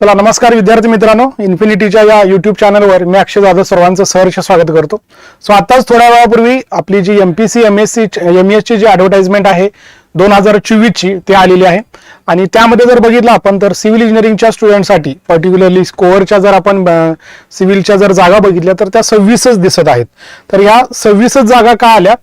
चला नमस्कार विद्यार्थी मित्रांनो. इन्फिनिटीच्या या युट्यूब चॅनलवर मी अक्षय जाधव सर्वांचं सहर्ष स्वागत करतो. सो आताच थोड्या वेळापूर्वी आपली G M P C M S C M S ची जी ॲडव्हर्टाइजमेंट आहे दोन हजार चोवीसची ती आलेली आहे. आणि त्यामध्ये जर बघितलं आपण तर सिव्हिल इंजिनिअरिंगच्या स्टुडंटसाठी पर्टिक्युलरली स्कोअरच्या जर आपण सिव्हिलच्या जर जागा बघितल्या तर त्या सव्वीसच दिसत आहेत. तर या सव्वीसच जागा का आल्या?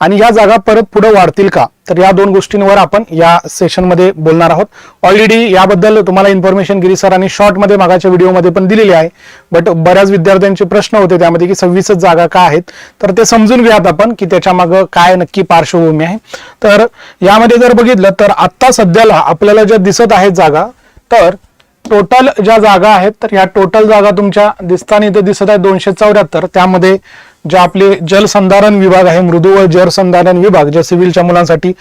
आणि या जागा परत पुढे वाढतील का? तर या दोन गोष्टींवर आपण या सेशनमध्ये बोलणार आहोत. ऑलरेडी याबद्दल तुम्हाला इन्फॉर्मेशन गिरी सरांनी शॉर्टमध्ये मागाच्या व्हिडिओमध्ये पण दिलेली आहे. बट बऱ्याच विद्यार्थ्यांचे प्रश्न होते त्यामध्ये की सव्वीसच जागा का आहेत? तर ते समजून घ्यात आपण की त्याच्या मागं काय नक्की पार्श्वभूमी आहे. तर यामध्ये जर बघितलं तर आत्ता सध्याला आपल्याला ज्या दिसत आहेत जागा तर टोटल ज्या जागा आहेत तर ह्या टोटल जागा तुमच्या दिसताना इथे दिसत आहे दोनशे चौऱ्याहत्तर. त्यामध्ये जे आपले जलसंधारण विभाग आहे मृदू व जलसंधारण विभाग ज्या सिव्हिलच्या मुलांसाठी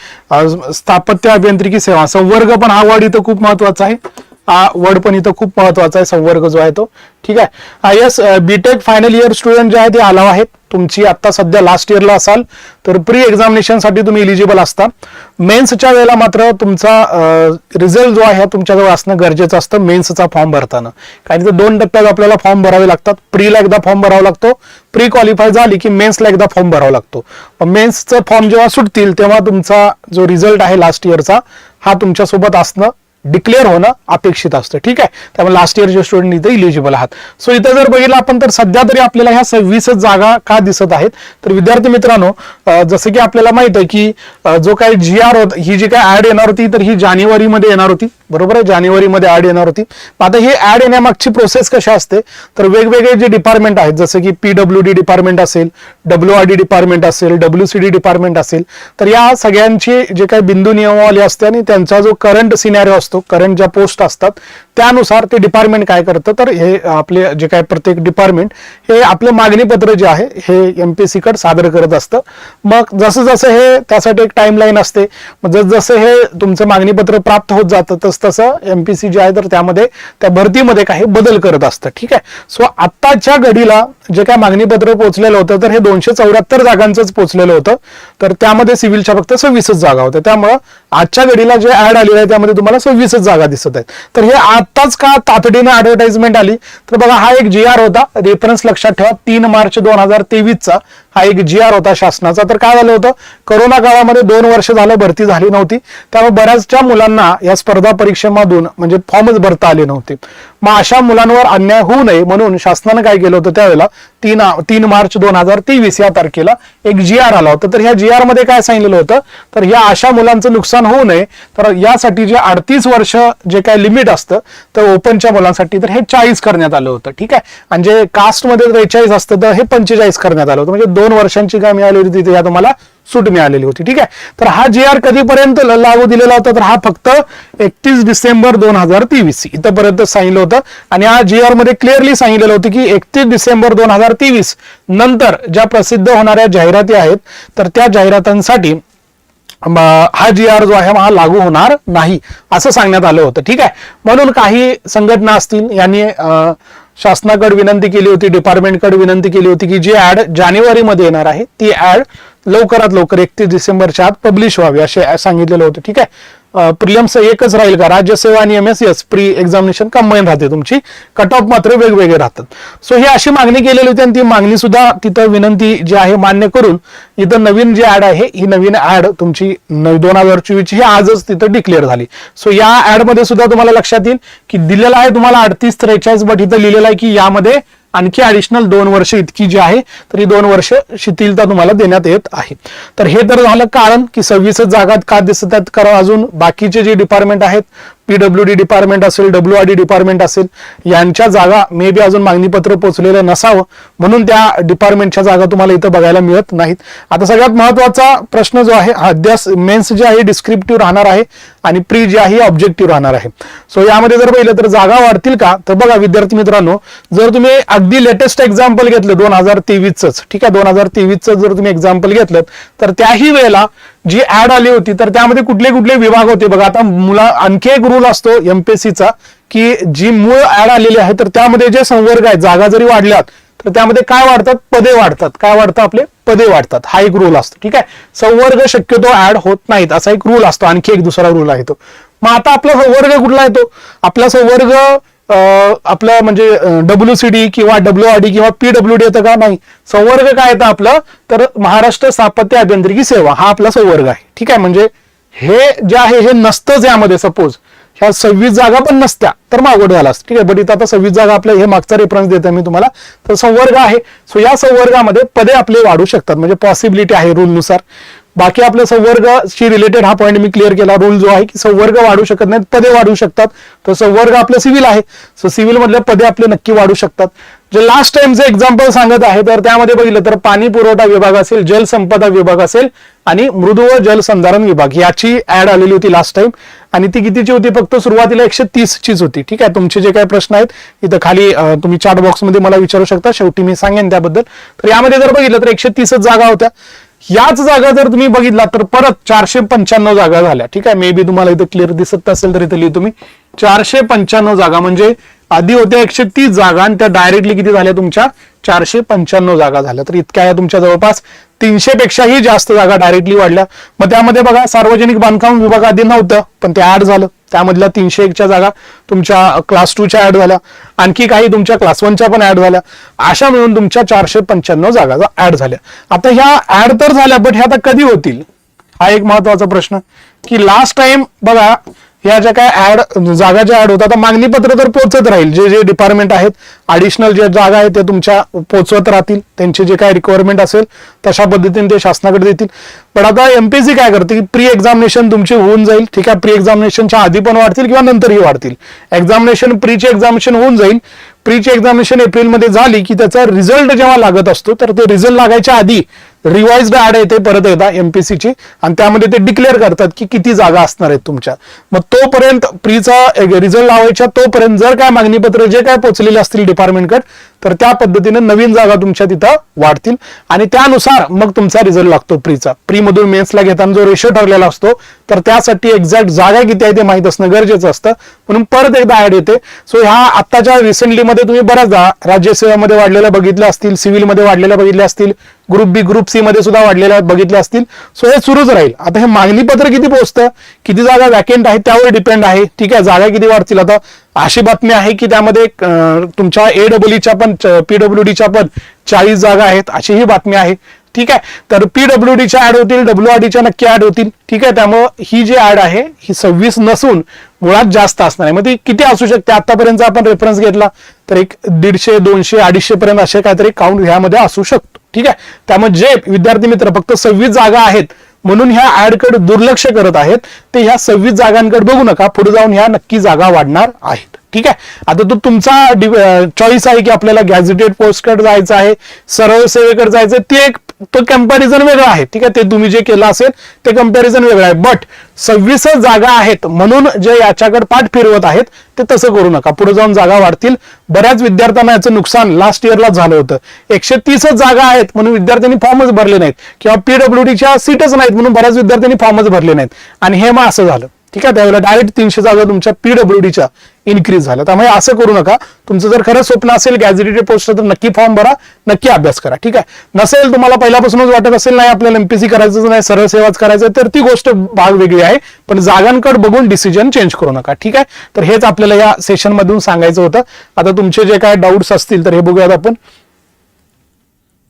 स्थापत्य अभियांत्रिकी सेवा संवर्ग पण हा वर्ड इथं खूप महत्त्वाचा आहे. हा वर्ड पण इथं खूप महत्त्वाचा आहे संवर्ग जो आहे तो. ठीक आहे? I S B Tech final year student जे आहे ते अलाव आहेत. तुमची आता सध्या लास्ट इयरला असाल तर प्री एक्झामिनेशनसाठी तुम्ही इलिजिबल असता. मेन्सच्या वेळेला मात्र तुमचा रिझल्ट जो आहे तुमच्याजवळ असणं गरजेचं असतं मेन्सचा फॉर्म भरताना. कारण तर दोन टप्प्यात आपल्याला फॉर्म भरावे लागतात. प्रीला एकदा फॉर्म भरावा लागतो. प्री क्वालिफाय झाली की मेन्सला एकदा फॉर्म भरावा लागतो. मेन्सचं फॉर्म जेव्हा सुटतील तेव्हा तुमचा जो रिझल्ट आहे लास्ट इयरचा हा तुमच्यासोबत असणं डिक्लेअर होणं अपेक्षित असतं. ठीक आहे? त्यामुळे लास्ट इयरचे स्टुडंट इथे इलिजिबल आहात. सो इथं जर बघितलं आपण तर सध्या तरी आपल्याला ह्या सव्वीसच जागा का दिसत आहेत? तर विद्यार्थी मित्रांनो जसं की आपल्याला माहीत आहे की जो काही जी आर होत ही जी काय ऍड येणार होती तर ही जानेवारीमध्ये येणार होती. बरोबर आहे? जानेवारीमध्ये ऍड येणार होती. आता ही ऍड येण्यामागची प्रोसेस कशी असते? तर वेगवेगळे जे डिपार्टमेंट आहेत जसं की पीडब्ल्यू डी डिपार्टमेंट असेल डब्ल्यू आर डी डिपार्टमेंट असेल डब्ल्यू सी डी डिपार्टमेंट असेल तर या सगळ्यांचे जे काही बिंदू नियमावली असते आणि त्यांचा जो करंट सिनॅरिओ असतो करंट ज्या पोस्ट असतात त्यानुसार ते डिपार्टमेंट काय करतं तर हे आपले जे काय प्रत्येक डिपार्टमेंट हे आपलं मागणीपत्र जे आहे हे एमपीएससी कडे सादर करत असतं. मग जसं जसं हे त्यासाठी एक टाईमलाईन असते मग जसं जसं हे तुमचं मागणीपत्र प्राप्त होत जातं तस तसं एमपीसी जे आहे तर त्यामध्ये त्या भरतीमध्ये काही बदल करत असतं. ठीक आहे? सो आत्ताच्या घडीला जे काय मागणीपत्र पोहोचलेलं होतं तर हे दोनशे चौऱ्याहत्तर जागांचंच पोहोचलेलं होतं. तर त्यामध्ये सिव्हिलच्या फक्त सव्वीसच जागा होत्या. त्यामुळं आजच्या घडीला जे ऍड आलेलं आहे त्यामध्ये तुम्हाला सव्वीसच जागा दिसत आहेत. तर हे आताच का तातडीनं ऍडव्हर्टाइजमेंट आली? तर बघा हा एक जी आर होता. रेफरन्स लक्षात ठेवा. तीन मार्च दोन हजार तेवीसचा. हा एक जी आर होता शासनाचा. तर काय झालं होतं? करोना काळामध्ये दोन वर्ष झालं भरती झाली नव्हती. त्यामुळे बऱ्याचशा मुलांना या स्पर्धा परीक्षेमधून म्हणजे फॉर्मच भरता आले नव्हते. मग अशा मुलांवर अन्याय होऊ नये म्हणून शासनानं काय केलं होतं त्यावेळेला? तीन तीन मार्च दोन हजार तेवीस या तारखेला एक जी आर आला होता. तर ह्या जी आरमध्ये काय सांगितलं होतं? तर या अशा मुलांचं नुकसान होऊ नये. तर यासाठी जे अडतीस वर्ष जे काय लिमिट असतं तर ओपनच्या मुलांसाठी तर हे चाळीस करण्यात आलं होतं. ठीक आहे? आणि जे कास्टमध्ये त्रेचाळीस असतं तर हे पंचेचाळीस करण्यात आलं होतं. म्हणजे दोन वर्षांची काय मिळाली होती तिथे या तुम्हाला सूट मिळालेली होती. ठीक आहे? तर हा जी आर कधीपर्यंत लागू दिलेला होता? तर हा फक्त एकतीस डिसेंबर दोन हजार तेवीस इथंपर्यंत सांगितलं होतं. आणि हा जी आरमध्ये क्लिअरली सांगितलेलं होतं की एकतीस डिसेंबर दोन हजार तेवीस नंतर ज्या प्रसिद्ध होणाऱ्या जाहिराती आहेत तर त्या जाहिरातांसाठी हा जी आर जो आहे हा लागू होणार नाही असं सांगण्यात आलं होतं. ठीक आहे? म्हणून काही संघटना असतील यांनी अं, शासनाकडे विनंती केली होती डिपार्टमेंटकडे विनंती केली होती की जी ऍड जानेवारीमध्ये येणार आहे ती ऍड लवकरात लवकर एकतीस डिसेंबरच्या आत पब्लिश व्हावी असे सांगितलेलं होतं. ठीक आहे? प्रिलियम्स एकच राहील का? राज्यसेवा आणि M S S pre examination combine राहते तुमची. कट ऑफ मात्र वेगवेगळे राहतात. सो ही अशी मागणी केलेली होती आणि ती मागणी सुद्धा तिथं विनंती जी आहे मान्य करून इथं नवीन जी ऍड आहे ही नवीन ऍड तुमची दोन हजार चोवीसची ही आजच तिथं डिक्लेअर झाली. सो या ऍडमध्ये सुद्धा तुम्हाला लक्षात येईल की दिलेलं आहे तुम्हाला अडतीस त्रेचाळीस बट इथं लिहिलेलं आहे की यामध्ये आणखी ऍडिशनल दोन वर्ष इतकी जी आहे तर ही दोन वर्ष शिथिलता तुम्हाला देण्यात येत आहे. तर हे तर झालं कारण की सव्वीसच जागात का दिसत आहेत? कारण अजून बाकीचे जे डिपार्टमेंट आहेत पीडब्ल्यू डी डिपार्टमेंट असेल डब्ल्यू आर डी डिपार्टमेंट असेल यांच्या जागा मे बी अजून मागणीपत्र पोहोचलेलं नसावं म्हणून त्या डिपार्टमेंटच्या जागा तुम्हाला इथं बघायला मिळत नाहीत. आता सगळ्यात महत्त्वाचा प्रश्न जो आहे हा अध्यास मेन्स जे आहे डिस्क्रिप्टिव्ह राहणार आहे आणि प्री जे आहे ऑब्जेक्टिव्ह राहणार आहे. सो यामध्ये जर पाहिलं तर जागा वाढतील का? तर बघा विद्यार्थी मित्रांनो जर तुम्ही अगदी लेटेस्ट एक्झाम्पल घेतलं दोन हजार तेवीसच ठीक आहे दोन हजार तेवीसचं जर तुम्ही एक्झाम्पल घेतलं तर त्याही वेळेला जी ऍड आली होती तर त्यामध्ये कुठले कुठले विभाग होते बघा. आता मुला आणखी एक रूल असतो एमपीएससीचा की जी मूळ ऍड आलेली आहे तर त्यामध्ये जे संवर्ग आहेत जागा जरी वाढल्यात तर त्यामध्ये काय वाढतात? पदे वाढतात. काय वाढतं आपले? पदे वाढतात. हा एक रूल असतो. ठीक आहे? संवर्ग शक्यतो ऍड होत नाहीत. असा एक रूल असतो. आणखी एक दुसरा रूल आहे तो. मग आता आपला संवर्ग कुठला येतो आपला संवर्ग आपलं म्हणजे डब्ल्यू सी डी किंवा डब्ल्यू आर डी किंवा पीडब्ल्यू डी येतं का? नाही. संवर्ग काय येतं आपलं? तर महाराष्ट्र स्थापत्य अभियांत्रिकी सेवा हा आपला संवर्ग आहे. ठीक आहे? म्हणजे हे जे आहे हे नसतंच यामध्ये सपोज ह्या सव्वीस जागा पण नसत्या तर मग अवघड झाला ठीक आहे? बट इथं आता सव्वीस जागा आपल्या हे मागचा रेफरन्स देतो मी तुम्हाला. तर संवर्ग आहे. सो या संवर्गामध्ये पदे आपले वाढू शकतात. म्हणजे पॉसिबिलिटी आहे रूलनुसार बाकी आपल्या संवर्गशी रिलेटेड हा पॉईंट मी क्लिअर केला. रूल जो आहे की संवर्ग वाढू शकत नाहीत पदे वाढू शकतात. तर संवर्ग आपलं सिव्हिल आहे. सो सिव्हिल मधले पदे आपले नक्की वाढू शकतात. जे लास्ट टाइमचे एक्झाम्पल सांगत आहे तर त्यामध्ये बघितलं तर पाणी पुरवठा विभाग असेल जलसंपदा विभाग असेल आणि मृदू व जलसंधारण विभाग. याची ऍड आलेली होती लास्ट टाइम आणि ती कितीची होती? फक्त सुरुवातीला एकशे तीसचीच होती. ठीक आहे? तुमचे जे काही प्रश्न आहेत इथं खाली तुम्ही चार्ट बॉक्समध्ये मला विचारू शकता. शेवटी मी सांगेन त्याबद्दल. तर यामध्ये जर बघितलं तर एकशे तीसच जागा होत्या. याच जागा जर तुम्ही बघितला तर परत चारशे पंच्याण्णव जागा झाल्या. ठीक आहे? मे बी तुम्हाला इथं क्लिअर दिसत असेल तर इथं लिहि तुम्ही. चारशे पंच्याण्णव जागा म्हणजे आधी होत्या एकशे तीस जागा आणि त्या डायरेक्टली किती झाल्या तुमच्या? चारशे पंच्याण्णव जागा झाल्या. तर इतक्या या तुमच्या जवळपास तीनशे पेक्षाही जास्त जागा डायरेक्टली वाढल्या. मग त्यामध्ये बघा सार्वजनिक बांधकाम विभाग आधी नव्हतं पण ते ऍड झालं. त्यामधल्या तीनशे एकच्या जागा तुमच्या क्लास टूच्या ऍड झाल्या. आणखी काही तुमच्या क्लास वनच्या पण ऍड झाल्या. अशा मिळून तुमच्या चारशे पंच्याण्णव जागा ऍड झाल्या. आता ह्या ऍड तर झाल्या बट ह्या आता कधी होतील? हा एक महत्त्वाचा प्रश्न. की लास्ट टाइम बघा या ज्या काय ऍड जागा ज्या ऍड होतात मागणी पत्र तर पोहोचत राहील. जे जे डिपार्टमेंट आहेत ऍडिशनल ज्या जागा आहेत त्या तुमच्या पोहोचवत राहतील. त्यांचे जे काय रिक्वायरमेंट असेल तशा पद्धतीने ते शासनाकडे देतील. पण आता एमपीएससी काय करते की प्री एक्झामिनेशन तुमची होऊन जाईल. ठीक आहे प्री एक्झामिनेशनच्या आधी पण वाढतील किंवा नंतरही वाढतील. एक्झामिनेशन प्रीचे एक्झामिनेशन होऊन जाईल. प्रीचे एक्झामिनेशन एप्रिलमध्ये झाली की त्याचा रिझल्ट जेव्हा लागत असतो तर ते रिझल्ट लागायच्या आधी रिवाइज्ड ऍड येते परत एकदा एमपीसीची आणि त्यामध्ये ते डिक्लेअर करतात की किती जागा असणार आहेत तुमच्या. मग तोपर्यंत प्रीचा रिझल्ट लावायच्या तोपर्यंत जर काय मागणीपत्र जे काय पोचलेले असतील डिपार्टमेंटकडे तर त्या पद्धतीने नवीन जागा तुमच्या तिथं वाढतील. आणि त्यानुसार मग तुमचा रिझल्ट लागतो प्रीचा प्री मधून मेन्सला घेताना जो रेशो ठरलेला असतो तर त्यासाठी एक्झॅक्ट जागा किती आहे ते माहीत असणं गरजेचं असतं. म्हणून परत एकदा ऍड येते. सो ह्या आत्ताच्या रिसेंटली मध्ये तुम्ही बऱ्याचदा राज्यसेवेमध्ये वाढलेल्या बघितल्या असतील सिव्हिलमध्ये वाढलेल्या बघितल्या असतील ग्रुप बी ग्रुप सी मध्ये सुद्धा वाढलेल्या बघितल्या असतील. सो हे सुरूच राहील. आता हे मागणी पत्र किती पोहोचतं? किती जागा वॅकेंट आहे त्यावर डिपेंड आहे. ठीक आहे जागा किती वाढतील? आता अशी बातमी आहे की त्यामध्ये तुमच्या ए डब्ल्यूच्या पण पीडब्ल्यू डीच्या पण चाळीस जागा आहेत अशी ही बातमी आहे. ठीक आहे? तर पीडब्ल्यू डीच्या ऍड होतील डब्ल्यू आर डीच्या नक्की ऍड होतील. ठीक आहे? त्यामुळं ही जी ऍड आहे ही सव्वीस नसून मुळात जास्त असणार आहे. मग ती किती असू शकते? आतापर्यंत आपण रेफरन्स घेतला तर एक दीडशे दोनशे अडीचशे पर्यंत असे काहीतरी काउंट ह्यामध्ये असू शकतो. ठीक आहे? त्यामुळे जे विद्यार्थी मित्र फक्त सव्वीस जागा आहेत म्हणून ह्या ऍडकडे दुर्लक्ष करत आहेत ते ह्या सव्वीस जागांकडे बघू नका. पुढे जाऊन ह्या नक्की जागा वाढणार आहेत. ठीक आहे? आता तो तुमचा चॉईस आहे की आपल्याला गॅझेटेड पोस्टकडे जायचं आहे सरळ सेवेकडे जायचं आहे, ते एक तो कंपॅरिझन वेगळं आहे. ठीक आहे ते तुम्ही जे केलं असेल ते कंपॅरिझन वेगळं आहे. बट सव्वीस जागा आहेत म्हणून जे याच्याकडे पाठ फिरवत आहेत ते तसं करू नका. पुढे जाऊन जागा वाढतील. बऱ्याच विद्यार्थ्यांना याचं नुकसान लास्ट इयरला झालं होतं. एकशे तीसच जागा आहेत म्हणून विद्यार्थ्यांनी फॉर्मच भरले नाहीत. किंवा पीडब्ल्यूडीच्या सीटच नाहीत म्हणून बऱ्याच विद्यार्थ्यांनी फॉर्मच भरले नाहीत. आणि हे मग असं झालं. ठीक आहे? त्यावेळेला डायरेक्ट तीनशे जागा तुमच्या पीडब्ल्यूडीच्या इन्क्रीज झाल्या. त्यामुळे असं करू नका. तुमचं जर खरं स्वप्न असेल गॅझेटेड पोस्ट तर नक्की फॉर्म भरा. नक्की अभ्यास करा. ठीक आहे? नसेल तुम्हाला पहिल्यापासूनच वाटत असेल नाही आपल्याला एमपीसी करायचं नाही सरळ सेवाच करायचं तर ती गोष्ट भाग वेगळी आहे. पण जागांकडे बघून डिसिजन चेंज करू नका. ठीक आहे? तर हेच आपल्याला या सेशनमधून सांगायचं होतं. आता तुमचे जे काय डाऊट्स असतील तर हे बघूयात आपण.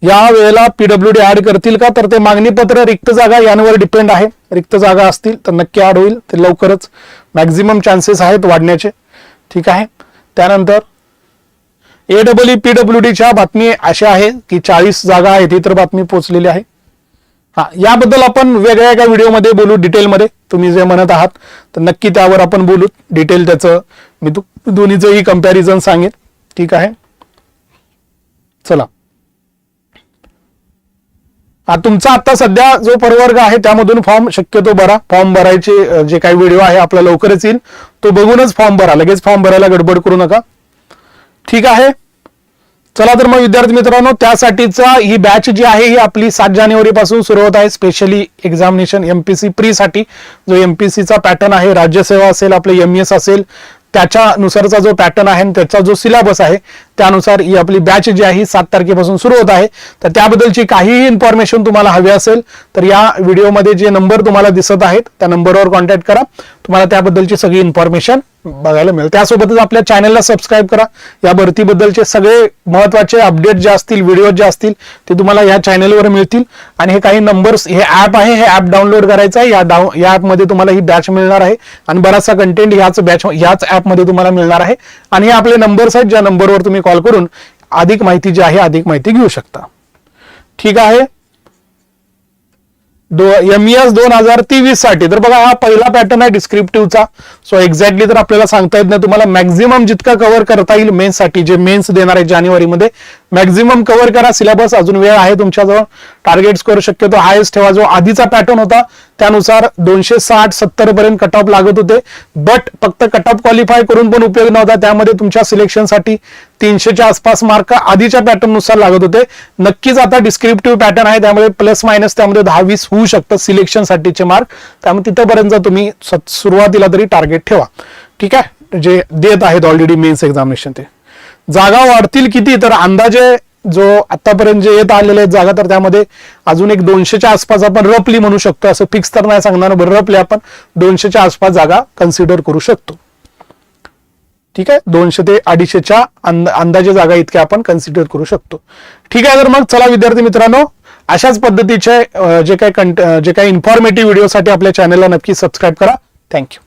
या वेळेला पीडब्ल्यूडी ऍड करतील का? तर ते मागणीपत्र रिक्त जागा यांवर डिपेंड आहे. रिक्त जागा असतील तर नक्की ऍड होईल. ते लवकरच मॅक्झिमम चान्सेस आहेत वाढण्याचे. ठीक आहे? त्यानंतर ए डब्ल्यू पीडब्ल्यू डीच्या बातमी अशा आहे की चाळीस जागा आहेत. ही तर बातमी पोहोचलेली आहे. हा याबद्दल आपण वेगळ्या एका व्हिडिओमध्ये बोलू डिटेलमध्ये. तुम्ही जे म्हणत आहात तर नक्की त्यावर आपण बोलू. डिटेल त्याचं मी दोन्हीचंही कंपॅरिझन सांगेन. ठीक आहे? चला. तुमचा आता सध्या जो प्रवर्ग आहे त्यामधून फॉर्म शक्यतो भरा. फॉर्म भरायचे जे काही व्हिडिओ आहे आपला लवकरच येईल. तो बघूनच फॉर्म भरा. लगेच फॉर्म भरायला गडबड करू नका. ठीक आहे? चला तर मग विद्यार्थी मित्रांनो त्यासाठीचा ही बॅच जी आहे ही आपली सात जानेवारी पासून सुरू होत आहे. स्पेशली एक्झामिनेशन एमपीसी प्री साठी. जो एमपीसीचा पॅटर्न आहे राज्यसेवा असेल आपले एम एस असेल त्याच्यानुसारचा जो पॅटर्न आहे त्याचा जो सिलेबस आहे त्यानुसार ही आपली बॅच जी आहे सात तारखेपासून सुरू होत आहे. तर त्याबद्दलची काहीही इन्फॉर्मेशन तुम्हाला हवी असेल तर या व्हिडिओमध्ये जे नंबर तुम्हाला दिसत आहेत त्या नंबरवर कॉन्टॅक्ट करा. तुम्हाला त्याबद्दलची सगळी इन्फॉर्मेशन बघायला मिळेल. त्यासोबतच आपल्या चॅनलला सबस्क्राईब करा. या भरतीबद्दलचे सगळे महत्त्वाचे अपडेट जे असतील व्हिडिओ जे असतील ते तुम्हाला या चॅनलवर मिळतील. आणि हे काही नंबर्स हे ऍप आहे हे ऍप डाउनलोड करायचं आहे. या डाऊ या ऍपमध्ये तुम्हाला ही बॅच मिळणार आहे. आणि बराचसा कंटेंट ह्याच बॅच ह्याच ऍपमध्ये तुम्हाला मिळणार आहे. आणि हे आपले नंबर्स आहेत ज्या नंबरवर तुम्ही कॉल करून अधिक माहिती जी आहे अधिक माहिती घेऊ शकता. ठीक आहे? दो एम एस दोन हजार तेवीससाठी तर बघा हा पहिला पॅटर्न आहे डिस्क्रिप्टिव्हचा सो एक्झॅक्टली तर आपल्याला सांगता येत नाही. तुम्हाला मॅक्झिमम जितका कव्हर करता येईल मेन्ससाठी जे मेन्स देणार आहे जानेवारीमध्ये मॅक्झिमम कव्हर करा. सिलेबस अजून वेळ आहे तुमच्याजवळ. टार्गेट्स करू शक्यतो हायस्ट ठेवा. जो आधीचा पॅटर्न होता त्यानुसार दोनशे साठ सत्तर पर्यंत कट ऑफ लागत होते. बट फक्त कट ऑफ क्वालिफाय करून पण उपयोग नव्हता. त्यामध्ये तुमच्या सिलेक्शनसाठी तीनशेच्या आसपास मार्क आधीच्या पॅटर्ननुसार लागत होते. नक्कीच आता डिस्क्रिप्टिव्ह पॅटर्न आहे. त्यामुळे प्लस मायनस त्यामध्ये दहा वीस होऊ शकतं सिलेक्शनसाठीचे मार्क त्यामुळे तिथंपर्यंत तुम्ही सुरुवातीला तरी टार्गेट ठेवा. ठीक आहे? जे देत आहेत ऑलरेडी मेन्स एक्झामिनेशन ते. जागा वाढतील किती तर अंदाजे जो आतापर्यंत जे येत आलेले आहेत जागा तर त्यामध्ये अजून एक दोनशेच्या आसपास आपण रपली म्हणू शकतो. असं फिक्स तर नाही सांगणार बरं रपली आपण दोनशेच्या आसपास जागा कन्सिडर करू शकतो. ठीक आहे? दोनशे ते अडीचशेच्या अंदाजे जागा इतक्या आपण कन्सिडर करू शकतो. ठीक आहे तर मग चला विद्यार्थी मित्रांनो अशाच पद्धतीचे जे काही कंट जे काही इन्फॉर्मेटिव्ह व्हिडिओसाठी आपल्या चॅनलला नक्की सबस्क्राईब करा. थँक्यू